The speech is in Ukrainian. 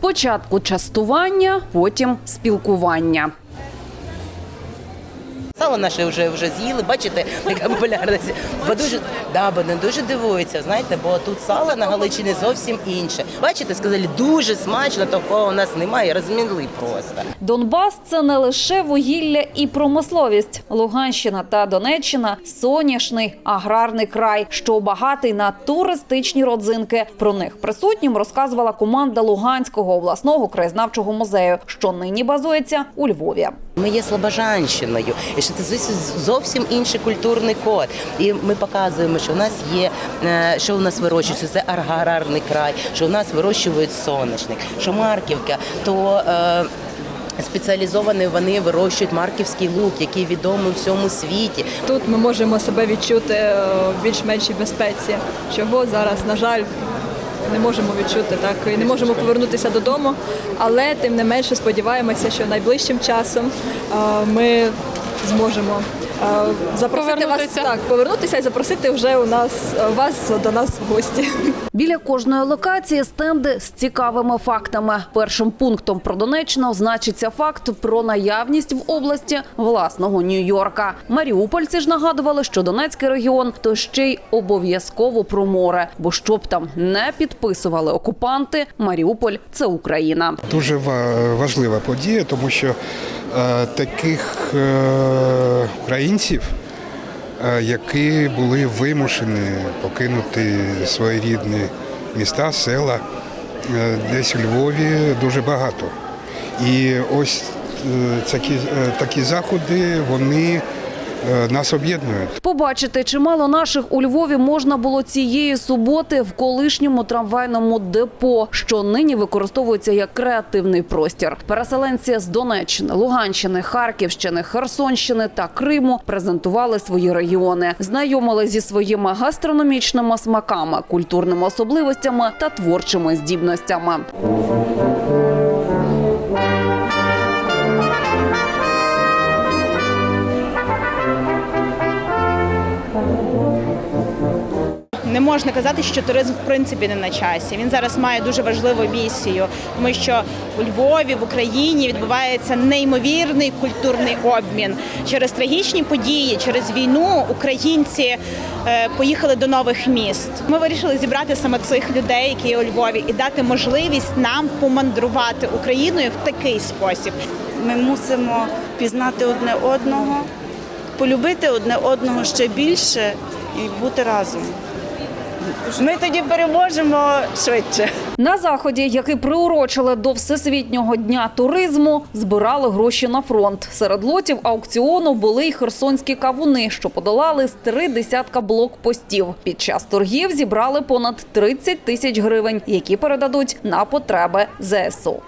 Спочатку частування, потім спілкування. Сало наше вже вже з'їли, бачите, яка популярність. Бо дуже да, бо не дуже дивуються, знаєте, бо тут сало на Галичині зовсім інше. Бачите, сказали, дуже смачно, такого у нас немає, розмінли просто. Донбас це не лише вугілля і промисловість. Луганщина та Донеччина соняшний аграрний край, що багатий на туристичні родзинки. Про них присутнім розказувала команда Луганського обласного краєзнавчого музею, що нині базується у Львові. Ми є Слобожанщиною, і що це зовсім- інший культурний код. І ми показуємо, що у нас є, е, що у нас вирощується, це аграрний край, що у нас вирощують соняшник, що Марківка, то. Е, Спеціалізовані вони вирощують марківський лук, який відомий у всьому світі. Тут ми можемо себе відчути е, в більш-меншій безпеці, чого зараз, на жаль, не можемо відчути так і не можемо повернутися додому. Але тим не менше сподіваємося, що найближчим часом ми зможемо. Е, Запросити вас так, повернутися і запросити вже у нас вас до нас в гості. Біля кожної локації стенди з цікавими фактами. Першим пунктом про Донеччину значиться факт про наявність в області власного Нью-Йорка. Маріупольці ж нагадували, що Донецький регіон то ще й обов'язково про море. Бо щоб там не підписували окупанти, Маріуполь це Україна. Дуже важлива подія, тому що е, таких е, українців, е, які були вимушені покинути свої рідні міста, села, е, десь у Львові дуже багато. І ось такі, е, такі заходи вони нас об'єднують. Побачити чимало наших у Львові можна було цієї суботи в колишньому трамвайному депо, що нині використовується як креативний простір. Переселенці з Донеччини, Луганщини, Харківщини, Херсонщини та Криму презентували свої регіони, знайомили зі своїми гастрономічними смаками, культурними особливостями та творчими здібностями. Не можна казати, що туризм в принципі не на часі. Він зараз має дуже важливу місію, тому що у Львові, в Україні відбувається неймовірний культурний обмін через трагічні події, через війну. Українці е, поїхали до нових міст. Ми вирішили зібрати саме цих людей, які є у Львові, і дати можливість нам помандрувати Україною в такий спосіб. Ми мусимо пізнати одне одного, полюбити одне одного ще більше і бути разом. Ми тоді переможемо швидше. На заході, який приурочили до всесвітнього дня туризму, збирали гроші на фронт. Серед лотів аукціону були й херсонські кавуни, що подолали з три десятка блокпостів. Під час торгів зібрали понад 30 тисяч гривень, які передадуть на потреби ЗСУ.